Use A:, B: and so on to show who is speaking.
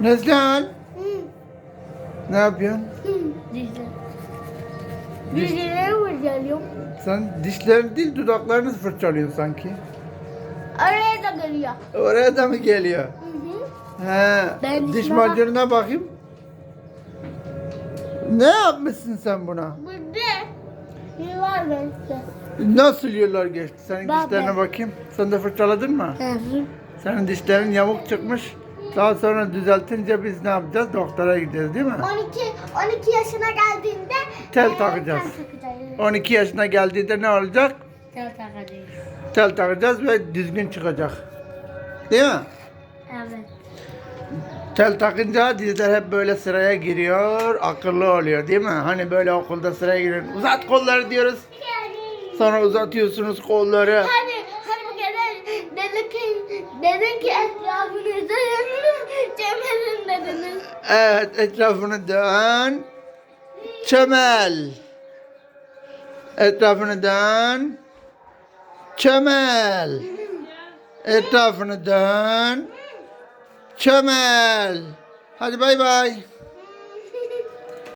A: Neslihan. Ne yapıyorsun?
B: Dişler.
A: Diş-
B: Dişleri fırçalıyorum.
A: Sen dişlerini değil dudaklarını fırçalıyorsun sanki.
B: Oraya da geliyor.
A: Oraya da mı geliyor?
B: Hı hı.
A: He.
B: Ben
A: diş
B: dişime
A: macununa bakayım. Ne yapmışsın sen buna?
B: Burada. Ne var bende?
A: Nasıl yıllar geçti? Senin
B: Ben-
A: dişlerine bakayım. Sen de fırçaladın mı?
B: Hı hı.
A: Senin dişlerin yamuk çıkmış. Daha sonra düzeltince biz ne yapacağız? Doktora gideceğiz değil mi?
B: 12 12 yaşına geldiğinde
A: Tel
B: e,
A: takacağız.
B: tel takacağız.
A: 12 yaşına geldiğinde ne olacak?
B: Tel takacağız.
A: Tel takacağız ve düzgün çıkacak. Değil mi?
B: Evet.
A: Tel takınca dizler hep böyle sıraya giriyor, akıllı oluyor değil mi? Hani böyle okulda sıraya giriyor. Uzat kolları diyoruz. Sonra uzatıyorsunuz kolları.
B: Hani hani bu kere dedi ki dedin ki
A: Evet, etrafını dön. Çömel. Etrafını dön. Çömel. Etrafını dön. Çömel. Hadi bay bay.